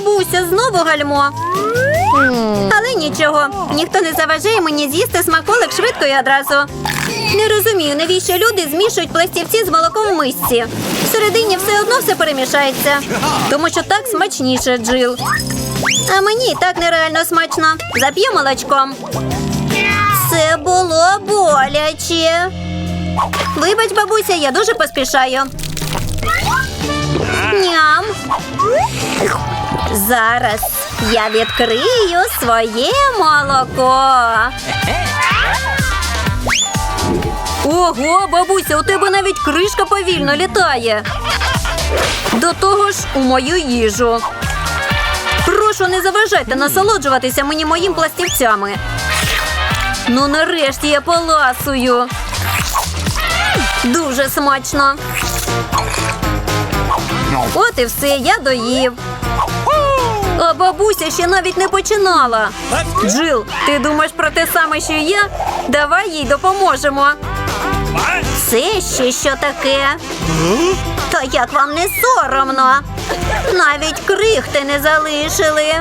бабуся, знову гальмо. Але нічого, ніхто не заважає мені з'їсти смаколик швидко і одразу. Не розумію, навіщо люди змішують пластівці з молоком в мисці. Всередині все одно все перемішається. Тому що так смачніше, Джил. А мені і так нереально смачно. Зап'ю молочком. Це було боляче. Вибач, бабуся, я дуже поспішаю. Зараз я відкрию своє молоко. Ого, бабуся, у тебе навіть кришка повільно літає. До того ж, у мою їжу. Прошу, не заважайте насолоджуватися мені моїм пластівцями. Ну, нарешті я поласую. Дуже смачно. От і все, я доїв. А бабуся ще навіть не починала. Джил, ти думаєш про те саме, що я? Давай їй допоможемо. Це ще що таке? Та як вам не соромно? Навіть крихти не залишили.